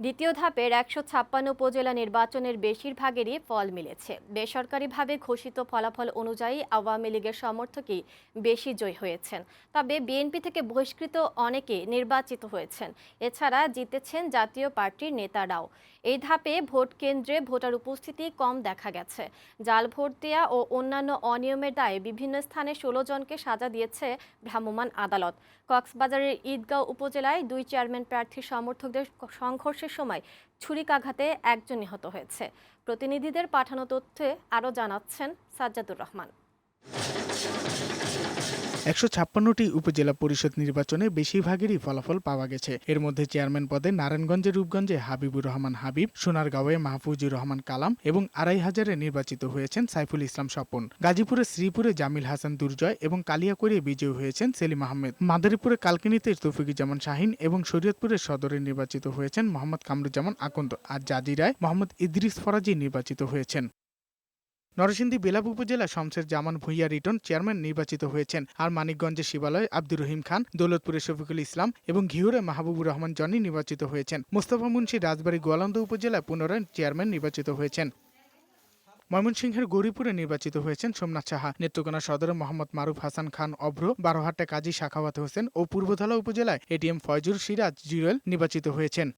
দ্বিতীয় ধাপের একশো ছাপ্পান্ন উপজেলা নির্বাচনের বেশিরভাগেরই ফল মিলেছে। বেসরকারিভাবে ঘোষিত ফলাফল অনুযায়ী আওয়ামী লীগের সমর্থকই বেশি জয়ী হয়েছেন। তবে বিএনপি থেকে বহিষ্কৃত অনেকে নির্বাচিত হয়েছেন। এছাড়া জিতেছেন জাতীয় পার্টির নেতারাও। এই ধাপে ভোট কেন্দ্রে ভোটার উপস্থিতি কম দেখা গেছে। জাল ভোট দেয়া ও অন্যান্য অনিয়মের দায়ে বিভিন্ন স্থানে ষোলো জনকে সাজা দিয়েছে ভ্রাম্যমাণ আদালত। কক্সবাজারের ঈদগাঁও উপজেলায় দুই চেয়ারম্যান প্রার্থীর সমর্থকদের সংঘর্ষের সময় ছুরিকাঘাতে একজন নিহত হয়েছে। প্রতিনিধিদের পাঠানো তথ্যে আরও জানাচ্ছেন সাজ্জাদুর রহমান। একশো ছাপ্পান্নটি উপজেলা পরিষদ নির্বাচনে বেশিরভাগেরই ফলাফল পাওয়া গেছে। এর মধ্যে চেয়ারম্যান পদে নারায়ণগঞ্জের রূপগঞ্জে হাবিবুর রহমান হাবিব, সোনারগাঁওয়ে মাহফুজুর রহমান কালাম এবং আড়াই হাজারে নির্বাচিত হয়েছেন সাইফুল ইসলাম স্বপন। গাজীপুরে শ্রীপুরে জামিল হাসান দুর্জয় এবং কালিয়াকৈরে বিজয়ী হয়েছেন সেলিম আহমেদ। মাদারীপুরে কালকিনিতে তৌফিকুজ্জামান শাহিন এবং শরীয়তপুরের সদরে নির্বাচিত হয়েছেন মোহাম্মদ কামরুজ্জামান আকন্দ। আর জাজিরায় মোহাম্মদ ইদ্রিস ফরাজি নির্বাচিত হয়েছেন। নরসিংদী বেলাব উপজেলা শমশের জামান ভুইয়া রিটন চেয়ারম্যান নির্বাচিত হয়েছেন আর মানিকগঞ্জের শিবালয় আব্দুর রহিম খান দৌলতপুরে শফিকুল ইসলাম এবং ঘিউরে মাহবুবুর রহমান জনি নির্বাচিত হয়েছেন। মোস্তফা মুন্সি রাজবাড়ী গোয়ালন্দ উপজেলায় পুনরায় চেয়ারম্যান নির্বাচিত হয়েছেন। ময়মনসিংহের গৌরীপুরে নির্বাচিত হয়েছেন সোমনাথ সাহা। নেত্রকোনা সদরে মোহাম্মদ মারুফ হাসান খান অভ্র বারোহাট্টা কাজী শাখাওয়াত হোসেন ও পূর্বধলা উপজেলায় এটিএম ফয়জুর সিরাজ জুয়েল নির্বাচিত হয়েছেন।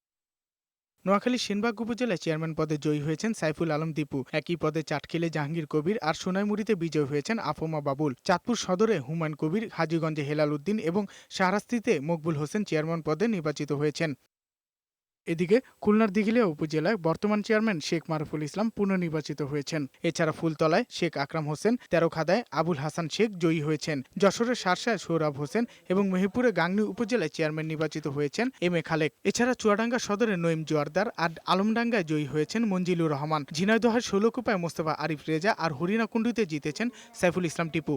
নোয়াখালী সেনবাগ উপজেলায় চেয়ারম্যান পদে জয়ী হয়েছেন সাইফুল আলম দীপু। একই পদে চাটখিলে জাহাঙ্গীর কবির আর সোনাইমুড়িতে বিজয় হয়েছেন আফমা বাবুল। চাঁদপুর সদরে হুমায়ুন কবির, হাজীগঞ্জে হেলাল উদ্দিন এবং শাহরাস্তিতে মকবুল হোসেন চেয়ারম্যান পদে নির্বাচিত হয়েছেন। এদিকে খুলনার দিঘিলিয়া উপজেলায় বর্তমান চেয়ারম্যান শেখ মারুফুল ইসলাম পুনর্নির্বাচিত হয়েছেন। এছাড়া ফুলতলায় শেখ আকরাম হোসেন, তেরোখাদায় আবুল হাসান শেখ জয়ী হয়েছেন। যশোরের শার্শায় সৌরভ হোসেন এবং মেহেরপুরে গাংনী উপজেলায় চেয়ারম্যান নির্বাচিত হয়েছেন এম এ খালেক। এছাড়া চুয়াডাঙ্গা সদরে নঈম জোয়ারদার আর আলমডাঙ্গায় জয়ী হয়েছেন মঞ্জিলুর রহমান। ঝিনাইদহের ষোলকুপায় মোস্তফা আরিফ রেজা আর হরিণাকুণ্ডুতে জিতেছেন সাইফুল ইসলাম টিপু।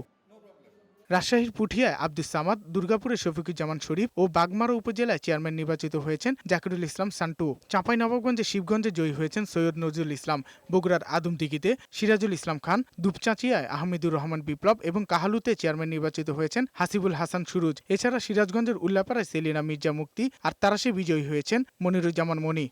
রাজশাহীর পুঠিয়ায় আব্দুস সামাদ দুর্গাপুরে শফিকুজ্জামান শরীফ ও বাগমারা উপজেলায় চেয়ারম্যান নির্বাচিত হয়েছেন জাকিরুল ইসলাম সান্টু। চাঁপাই নবাবগঞ্জে শিবগঞ্জে জয়ী হয়েছেন সৈয়দ নজরুল ইসলাম। বগুড়ার আদমদিঘিতে সিরাজুল ইসলাম খান, দুপচাঁচিয়ায় আহমেদুর রহমান বিপ্লব এবং কাহালুতে চেয়ারম্যান নির্বাচিত হয়েছেন হাসিবুল হাসান সুরুজ। এছাড়া সিরাজগঞ্জের উল্লাপাড়ায় সেলিনা মির্জা মুক্তি আর তারাশে বিজয়ী হয়েছেন মনিরুজ্জামান মনি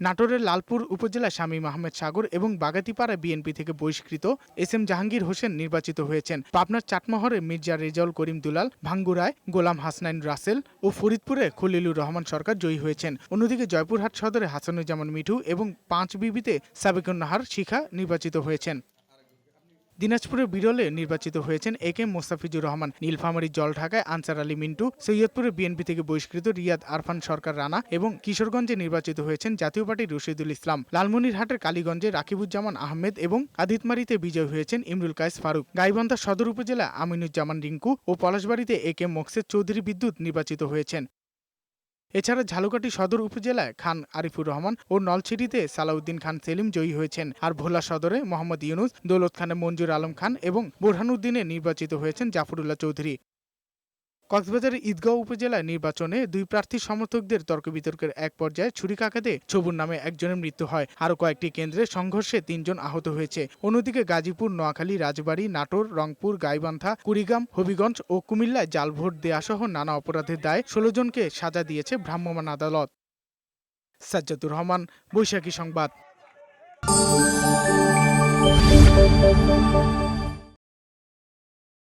নাটোরের লালপুর উপজেলা স্বামী মাহমেদ সাগর এবং বাগাতিপাড়া বিএনপি থেকে বহিষ্কৃত এস এম জাহাঙ্গীর হোসেন নির্বাচিত হয়েছেন। পাবনার চাটমহরে মির্জা রেজাউল করিম দুলাল, ভাঙ্গুরায় গোলাম হাসনাইন রাসেল ও ফরিদপুরে খলিলুর রহমান সরকার জয়ী হয়েছেন। অন্যদিকে জয়পুরহাট সদরে হাসানুজ্জামান মিঠু এবং পাঁচ বিবিতে সাবেকুন নাহার শিখা নির্বাচিত হয়েছেন। দিনাজপুরের বিরলে নির্বাচিত হয়েছেন এ কে মোস্তাফিজুর রহমান, নীলফামারী জলঢাকায় আনসার আলী মিন্টু, সৈয়দপুরে বিএনপি থেকে বহিষ্কৃত রিয়াদ আরফান সরকার রানা এবং কিশোরগঞ্জে নির্বাচিত হয়েছেন জাতীয় পার্টির রশিদুল ইসলাম। লালমনিরহাটের কালীগঞ্জে রাকিবুজ্জামান আহমেদ এবং আদিতমারিতে বিজয় হয়েছেন ইমরুল কায়েস ফারুক। গাইবান্ধা সদর উপজেলা আমিনুজ্জামান রিঙ্কু ও পলাশবাড়িতে এ কে মোকসেদ চৌধুরী বিদ্যুৎ নির্বাচিত হয়েছেন। এছাড়া ঝালকাঠি সদর উপজেলায় খান আরিফুর রহমান ও নলছিটিতে সালাউদ্দিন খান সেলিম জয়ী হয়েছেন। আর ভোলা সদরে মোহাম্মদ ইউনুস, দৌলত খানে মঞ্জুর আলম খান এবং বোরহানুদ্দিনে নির্বাচিত হয়েছেন জাফরুল্লাহ চৌধুরী। কক্সবাজারের ঈদগাঁও উপজেলা নির্বাচনে দুই প্রার্থী সমর্থকদের তর্ক বিতর্কের এক পর্যায়ে ছুরিকাঘাতে ছবুর নামে একজনের মৃত্যু হয়। আরও কয়েকটি কেন্দ্রে সংঘর্ষে তিনজন আহত হয়েছে। অন্যদিকে গাজীপুর, নোয়াখালী, রাজবাড়ী, নাটোর, রংপুর, গাইবান্ধা, কুড়িগ্রাম, হবিগঞ্জ ও কুমিল্লায় জাল ভোট দেয়া সহ নানা অপরাধের দায়ে ষোলো জনকে সাজা দিয়েছে ভ্রাম্যমাণ আদালত। সাজ্জাদুর রহমান, বৈশাখী সংবাদ।